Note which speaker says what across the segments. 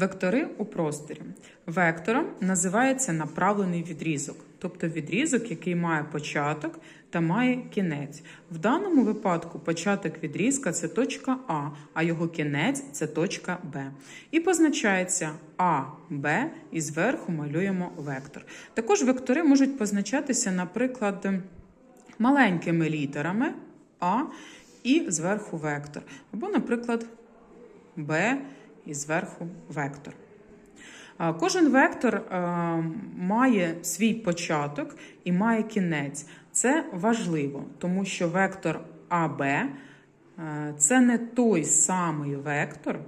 Speaker 1: Вектори у просторі. Вектором називається направлений відрізок, тобто відрізок, який має початок та має кінець. В даному випадку початок відрізка це точка А, а його кінець це точка Б. І позначається А, Б, і зверху малюємо вектор. Також вектори можуть позначатися, наприклад, маленькими літерами А і зверху вектор. Або, наприклад, Б і зверху вектор. Кожен вектор е, має свій початок і має кінець. Це важливо, тому що вектор АБ е, це не той самий вектор,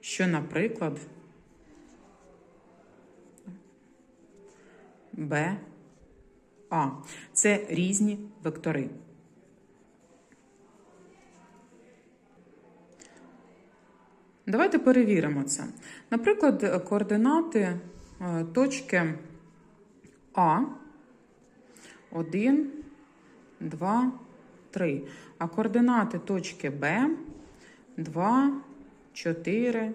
Speaker 1: що, наприклад, БА. Це різні вектори. Давайте перевіримо це. Наприклад, координати е, точки А 1, 2, 3. А координати точки Б 2, 4,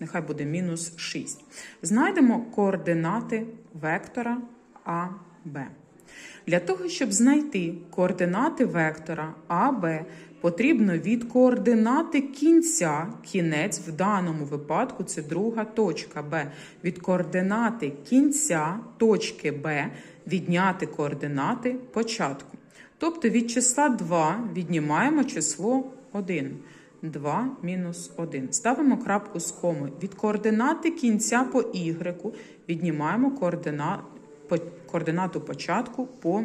Speaker 1: нехай буде мінус 6. Знайдемо координати вектора АБ. Для того, щоб знайти координати вектора АБ, потрібно від координати кінця, кінець в даному випадку це друга точка Б. Від координати кінця точки Б відняти координати початку. Тобто від числа 2 віднімаємо число 1. 2 мінус 1. Ставимо крапку з коми. Від координати кінця по y віднімаємо координати координату початку по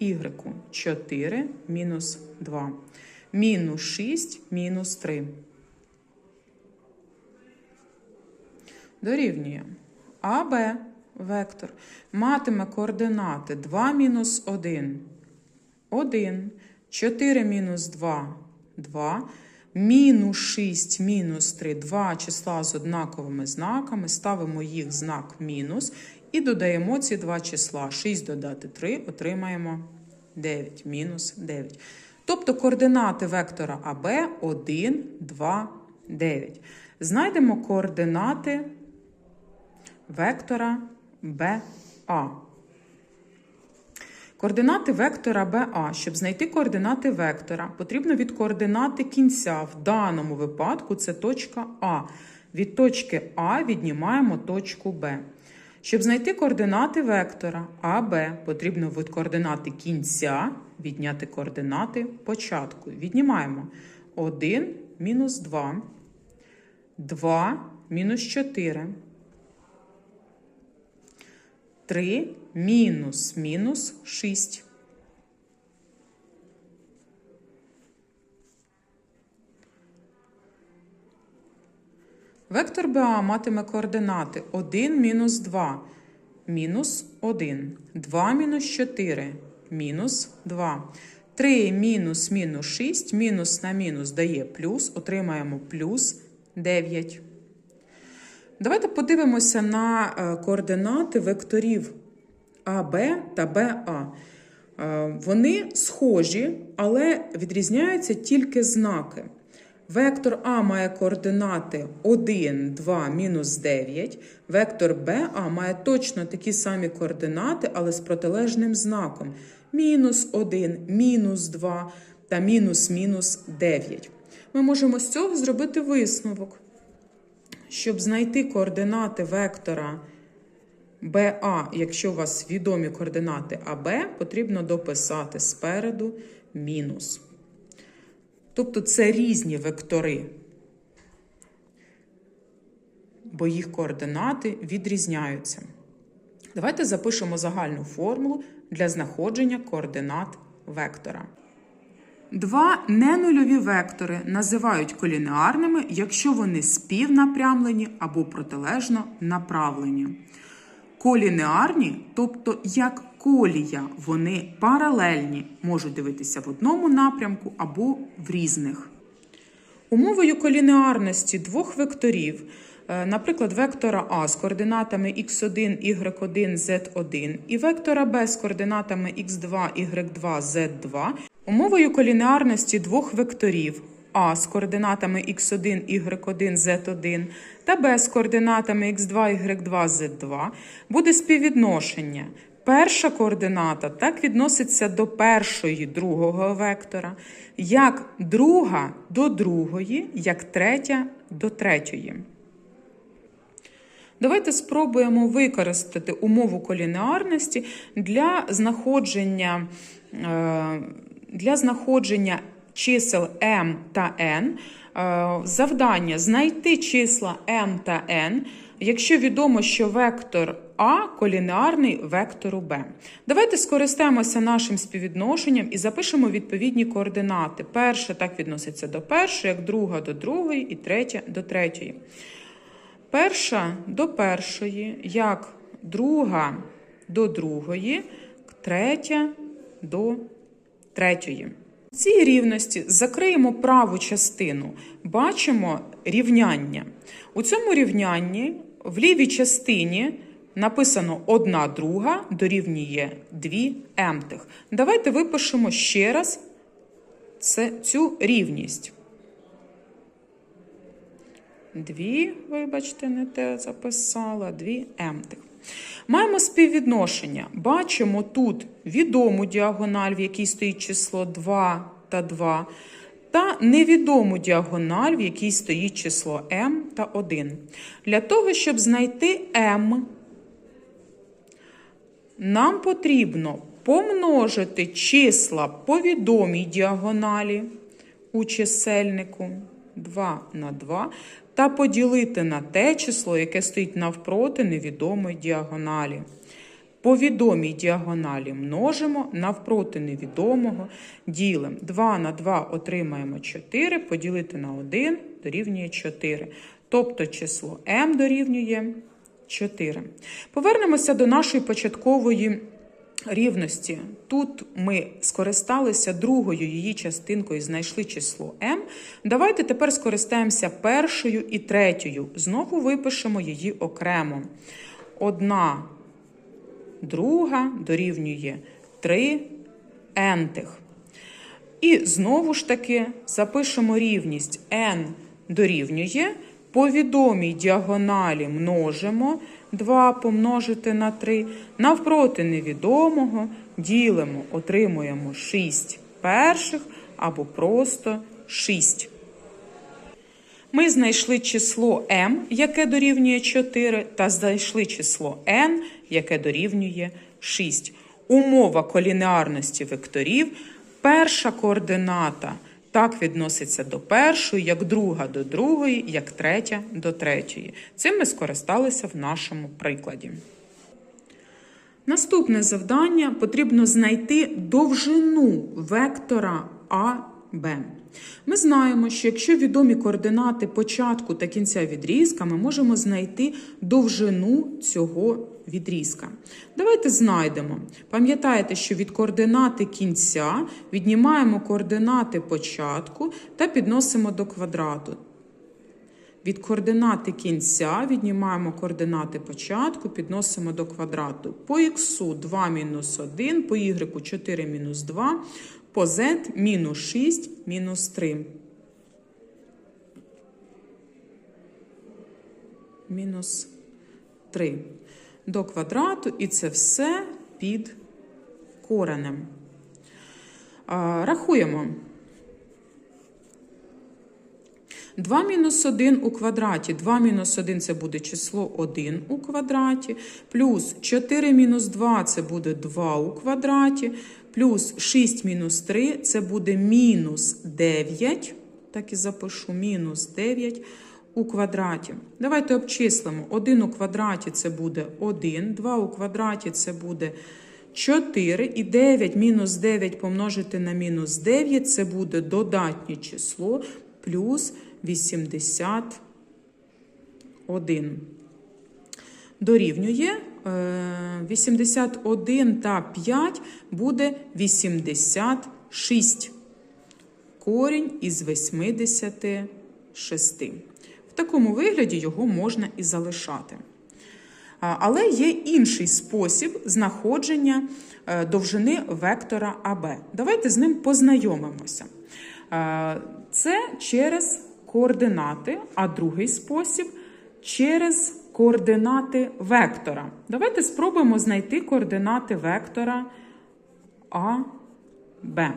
Speaker 1: y. 4 мінус 2. Мінус 6 мінус 3. Дорівнює. АБ вектор матиме координати 2 мінус 1. 1. 4 мінус 2. 2. Мінус 6 мінус 3. Два числа з однаковими знаками. Ставимо їх знак мінус. І додаємо ці два числа. 6 додати 3, отримаємо 9, мінус 9. Тобто координати вектора АБ 1, 2, 9. Знайдемо координати вектора БА. Координати вектора БА. Щоб знайти координати вектора, потрібно від координати кінця. В даному випадку це точка А. Від точки А віднімаємо точку Б. Щоб знайти координати вектора АБ, потрібно від координати кінця відняти координати початку. Віднімаємо 1 мінус 2, 2 мінус 4, 3 мінус мінус 6. Вектор БА матиме координати 1 мінус 2, мінус 1, 2 мінус 4, мінус 2, 3 мінус мінус 6, мінус на мінус дає плюс, отримаємо плюс 9. Давайте подивимося на е, координати векторів АБ та БА. Е, Вони схожі, але відрізняються тільки знаки. Вектор А має координати 1, 2, мінус 9. Вектор БА має точно такі самі координати, але з протилежним знаком. Мінус 1, мінус 2 та мінус мінус 9. Ми можемо з цього зробити висновок. Щоб знайти координати вектора БА, якщо у вас відомі координати АБ, потрібно дописати спереду мінус. Тобто це різні вектори, бо їх координати відрізняються. Давайте запишемо загальну формулу для знаходження координат вектора. Два ненульові вектори називають колінеарними, якщо вони співнапрямлені або протилежно направлені. Колінеарні, тобто як колія, вони паралельні, можуть дивитися в одному напрямку або в різних. Умовою колінеарності двох векторів, е, наприклад, вектора А з координатами x1, y1, z1 і вектора Б з координатами x2, y2, z2, умовою колінеарності двох векторів А з координатами x1, y1, z1 та Б з координатами x2, y2, z2 буде співвідношення. Перша координата так відноситься до першої другого вектора, як друга до другої, як третя до третьої. Давайте спробуємо використати умову колінеарності для знаходження, е, для знаходження чисел m та n. Е, Завдання знайти числа m та n, якщо відомо, що вектор А колінеарний вектору Б. Давайте скористаємося нашим співвідношенням і запишемо відповідні координати. Перша так відноситься до першої, як друга до другої і третя до третьої. Перша до першої, як друга до другої, третя до третьої. В цій рівності закриємо праву частину. Бачимо рівняння. У цьому рівнянні в лівій частині написано одна друга дорівнює 2 емтих. Давайте випишемо ще раз цю рівність. Дві, вибачте, не те записала, дві емтих. Маємо співвідношення. Бачимо тут відому діагональ, в якій стоїть число 2 та 2, та невідому діагональ, в якій стоїть число m та 1. Для того, щоб знайти m, нам потрібно помножити числа по відомій діагоналі у чисельнику 2 на 2 та поділити на те число, яке стоїть навпроти невідомої діагоналі. По відомій діагоналі множимо, навпроти невідомого ділимо. 2 на 2 отримаємо 4, поділити на 1 дорівнює 4. Тобто число m дорівнює 4. Повернемося до нашої початкової рівності. Тут ми скористалися другою її частинкою, знайшли число m. Давайте тепер скористаємося першою і третьою. Знову випишемо її окремо. Одна друга дорівнює 3 ентих. І знову ж таки запишемо рівність n дорівнює. По відомій діагоналі множимо 2 помножити на 3. Навпроти невідомого ділимо, отримуємо 6 перших або просто 6. Ми знайшли число m, яке дорівнює 4, та знайшли число n, яке дорівнює 6. Умова колінеарності векторів. Перша координата так відноситься до першої, як друга до другої, як третя до третьої. Цим ми скористалися в нашому прикладі. Наступне завдання потрібно знайти довжину вектора АБ. Ми знаємо, що якщо відомі координати початку та кінця відрізка, ми можемо знайти довжину цього відрізка. Давайте знайдемо. Пам'ятаєте, що від координати кінця віднімаємо координати початку та підносимо до квадрату. Від координати кінця віднімаємо координати початку, підносимо до квадрату. По х 2 мінус 1, по y 4 мінус 2, по z мінус 6 мінус 3. Мінус 3 до квадрату, і це все під коренем. Рахуємо. 2 мінус 1 у квадраті. 2 мінус 1 це буде число 1 у квадраті. Плюс 4 мінус 2 це буде 2 у квадраті. Плюс 6 мінус 3 це буде мінус 9. Так і запишу мінус 9 у квадраті. Давайте обчислимо. 1 у квадраті це буде 1, 2 у квадраті це буде 4. І 9 мінус 9 помножити на мінус 9 це буде додатнє число плюс 81. Дорівнює 81 та 5 буде 86. Корінь із 86. Такому вигляді його можна і залишати. Але є інший спосіб знаходження довжини вектора АБ. Давайте з ним познайомимося. Е, Це через координати, а другий спосіб через координати вектора. Давайте спробуємо знайти координати вектора А, Б.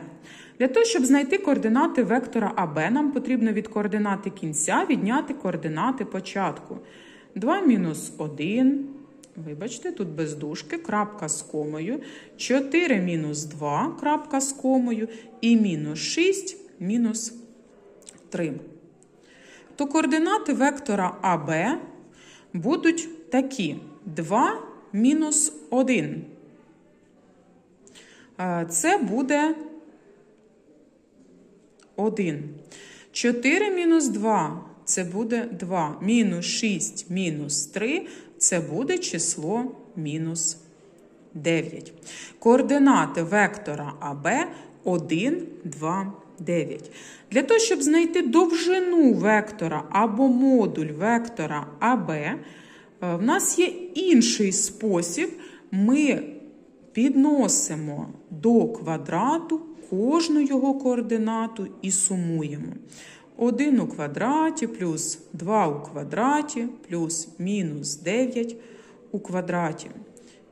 Speaker 1: Для того, щоб знайти координати вектора АБ, нам потрібно від координати кінця відняти координати початку. 2 мінус 1. Вибачте, тут без дужки, крапка з комою. 4 мінус 2, крапка з комою. І мінус 6, мінус 3. То координати вектора АБ будуть такі: 2 мінус 1. Е, Це буде 1. 4 мінус 2 це буде 2. Мінус 6 мінус 3 це буде число мінус 9. Координати вектора АБ 1, 2, 9. Для того, щоб знайти довжину вектора або модуль вектора АБ, е, в нас є інший спосіб. Ми підносимо до квадрату кожну його координату і сумуємо. 1 у квадраті плюс 2 у квадраті плюс мінус 9 у квадраті.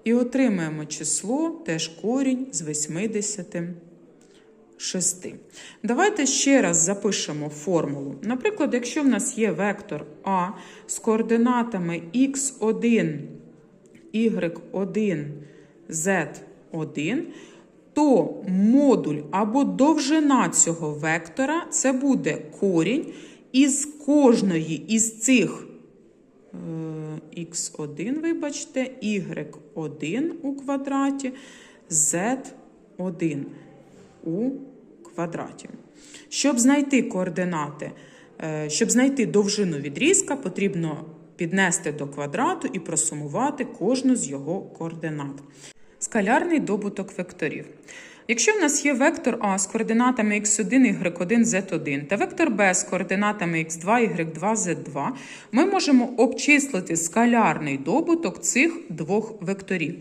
Speaker 1: І отримаємо число теж корінь з 86. Давайте ще раз запишемо формулу. Наприклад, якщо в нас є вектор А з координатами х1, y1, z1, то модуль або довжина цього вектора це буде корінь із кожної із цих е, х1, вибачте, y1 у квадраті, z1 у квадраті. Щоб знайти координати, е, щоб знайти довжину відрізка, потрібно піднести до квадрату і просумувати кожну з його координат. Скалярний добуток векторів. Якщо в нас є вектор А з координатами x1, y1, z1 та вектор Б з координатами x2, y2, z2, ми можемо обчислити скалярний добуток цих двох векторів.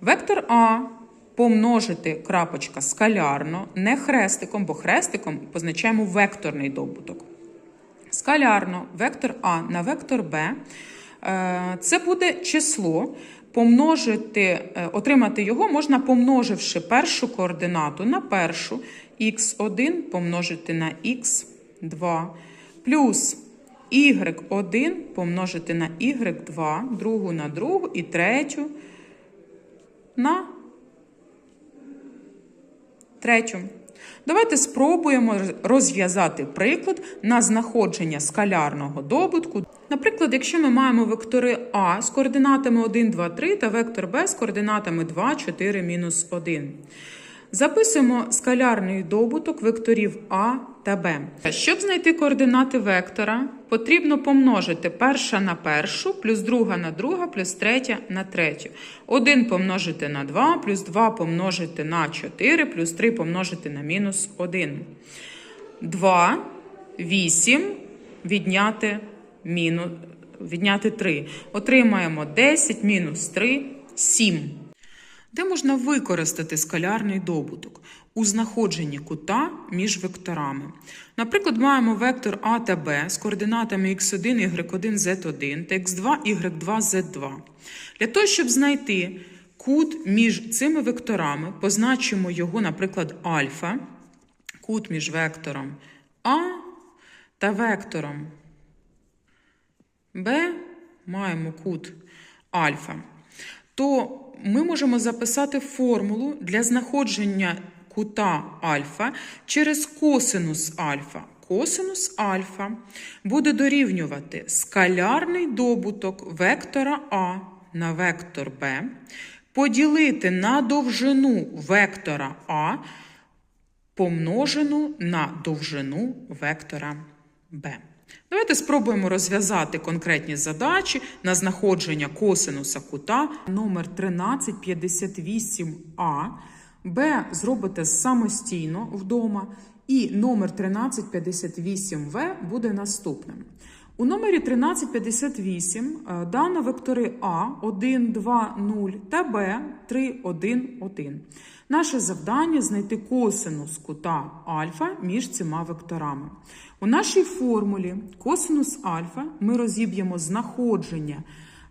Speaker 1: Вектор А помножити крапочка скалярно, не хрестиком, бо хрестиком позначаємо векторний добуток. Скалярно, вектор А на вектор Б. е, Це буде число. Помножити, е, отримати його можна помноживши першу координату на першу, х1 помножити на х2, плюс y1 помножити на y2, другу на другу і третю на третю. Давайте спробуємо розв'язати приклад на знаходження скалярного добутку. Наприклад, якщо ми маємо вектори А з координатами 1, 2, 3 та вектор Б з координатами 2, 4, мінус 1. Записуємо скалярний добуток векторів А та Б. Щоб знайти координати вектора, потрібно помножити перша на першу, плюс друга на друга, плюс третя на третю. 1 помножити на 2, плюс 2 помножити на 4, плюс 3 помножити на мінус 1. 2, 8 відняти, міну, відняти 3. Отримаємо 10 мінус 3, 7. Де можна використати скалярний добуток? У знаходженні кута між векторами. Наприклад, маємо вектор А та Б з координатами x1, y1, z1 та x2, y2, z2. Для того, щоб знайти кут між цими векторами, позначимо його, наприклад, альфа, кут між вектором А та вектором Б, маємо кут альфа, то ми можемо записати формулу для знаходження кута альфа через косинус альфа. Косинус альфа буде дорівнювати скалярний добуток вектора А на вектор Б, поділити на довжину вектора А, помножену на довжину вектора Б. Давайте спробуємо розв'язати конкретні задачі на знаходження косинуса кута номер 1358А. Б зробите самостійно вдома. І номер 1358В буде наступним. У номері 1358 е, дано вектори А 1, 2, 0 та Б 3, 1, 1. Наше завдання знайти косинус кута альфа між цими векторами. У нашій формулі косинус альфа ми розіб'ємо знаходження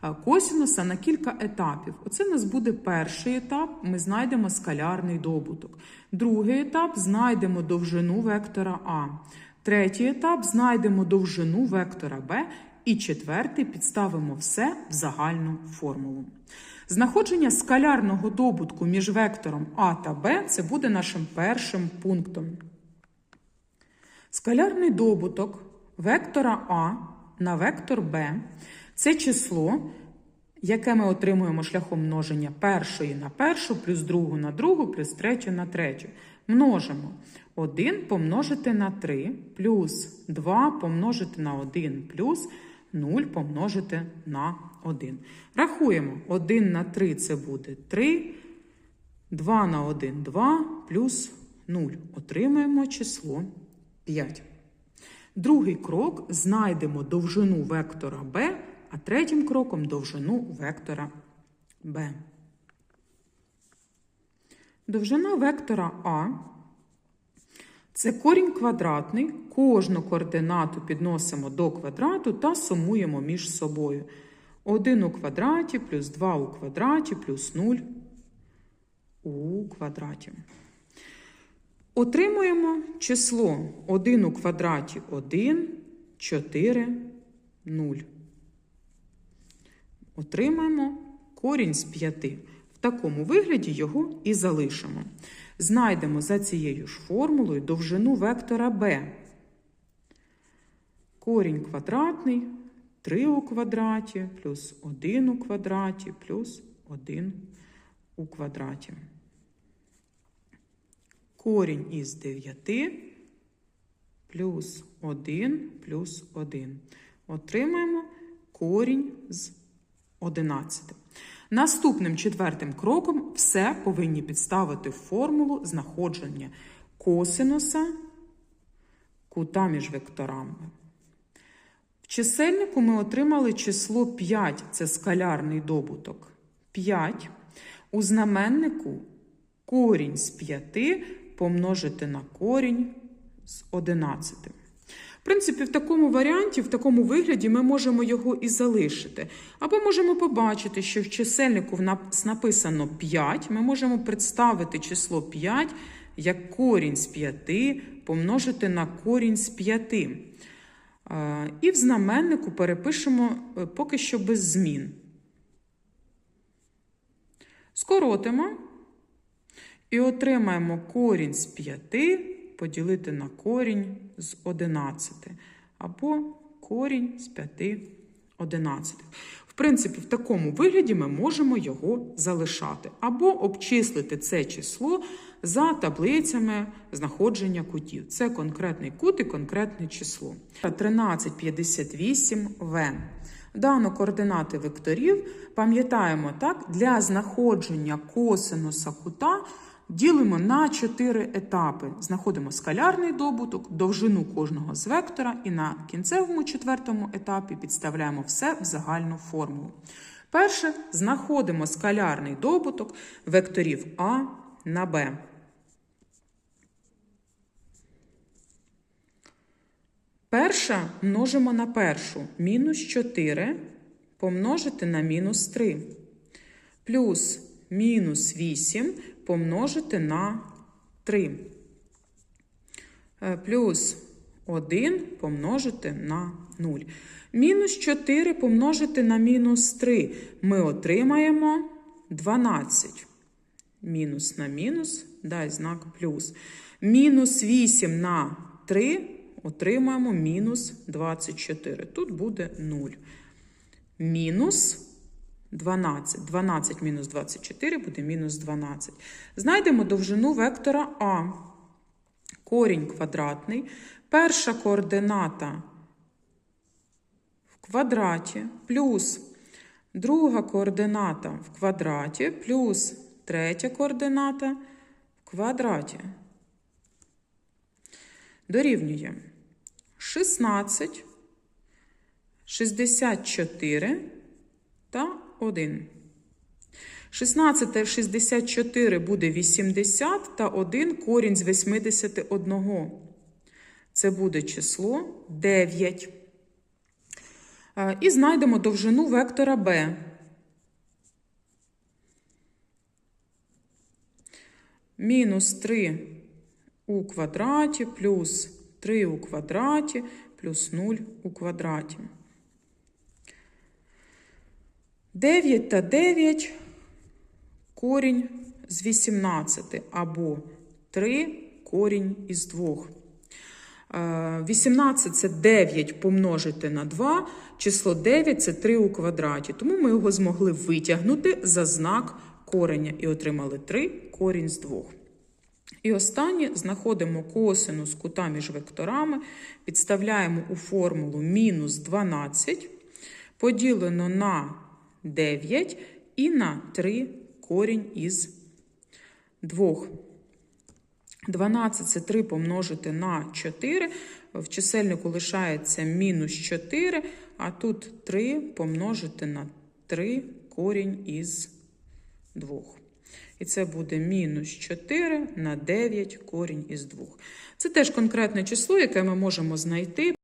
Speaker 1: е, косинуса на кілька етапів. Оце у нас буде перший етап, ми знайдемо скалярний добуток. Другий етап знайдемо довжину вектора А. Третій етап знайдемо довжину вектора b і четвертий підставимо все в загальну формулу. Знаходження скалярного добутку між вектором А та Б це буде нашим першим пунктом. Скалярний добуток вектора А на вектор Б це число, яке ми отримуємо шляхом множення першої на першу, плюс другу на другу, плюс третю на третю. Множимо 1 помножити на 3, плюс 2 помножити на 1, плюс 0 помножити на 1. Рахуємо 1 на 3 це буде 3, 2 на 1 2, плюс 0. Отримаємо число 5. Другий крок знайдемо довжину вектора b, а третім кроком довжину вектора b. Довжина вектора А це корінь квадратний. Кожну координату підносимо до квадрату та сумуємо між собою. 1 у квадраті плюс 2 у квадраті плюс 0 у квадраті. Отримуємо число 1 у квадраті 1, 4, 0. Отримаємо корінь з 5. Такому вигляді його і залишимо. Знайдемо за цією ж формулою довжину вектора b. Корінь квадратний 3 у квадраті плюс 1 у квадраті плюс 1 у квадраті. Корінь із 9 плюс 1 плюс 1. Отримаємо корінь з 11. Наступним четвертим кроком все повинні підставити формулу знаходження косинуса кута між векторами. В чисельнику ми отримали число 5, це скалярний добуток. 5. У знаменнику корінь з 5 помножити на корінь з 11. В принципі, в такому варіанті, в такому вигляді ми можемо його і залишити. Або можемо побачити, що в чисельнику в нас написано 5, ми можемо представити число 5 як корінь з 5 помножити на корінь з 5. І в знаменнику перепишемо е, поки що без змін. Скоротимо і отримаємо корінь з 5 поділити на корінь з 11. Або корінь з 5 11. В принципі, в такому вигляді ми можемо його залишати. Або обчислити це число за таблицями знаходження кутів. Це конкретний кут і конкретне число. 1358В. Дану координати векторів пам'ятаємо так, для знаходження косинуса кута ділимо на 4 етапи. Знаходимо скалярний добуток, довжину кожного з вектора, і на кінцевому четвертому етапі підставляємо все в загальну формулу. Перше, знаходимо скалярний добуток векторів А на Б. Перша множимо на першу мінус 4 помножити на мінус 3. Плюс мінус 8 помножити на 3. Е, плюс 1 помножити на 0. Мінус 4 помножити на мінус 3. Ми отримаємо 12. Мінус на мінус, дай знак плюс. Мінус 8 на 3 отримаємо мінус 24. Тут буде 0. Мінус 12. 12 мінус 24 буде мінус 12. Знайдемо довжину вектора А. Корінь квадратний. Перша координата в квадраті плюс друга координата в квадраті плюс третя координата в квадраті. Дорівнює 16 64 та 1. 16 в 64 буде 80 та 1 корінь з 81. Це буде число 9. Е, І знайдемо довжину вектора b. Мінус 3 у квадраті плюс 3 у квадраті плюс 0 у квадраті. 9 та 9 корінь з 18 або 3 корінь із 2. Е, 18 це 9 помножити на 2, число 9 це 3 у квадраті. Тому ми його змогли витягнути за знак кореня і отримали 3 корінь з 2. І останнє знаходимо косинус кута між векторами, підставляємо у формулу мінус 12, поділено на 9 і на 3 корінь із 2. 12 це 3 помножити на 4. В чисельнику лишається мінус 4, а тут 3 помножити на 3 корінь із 2. І це буде мінус 4 на 9 корінь із 2. Це теж конкретне число, яке ми можемо знайти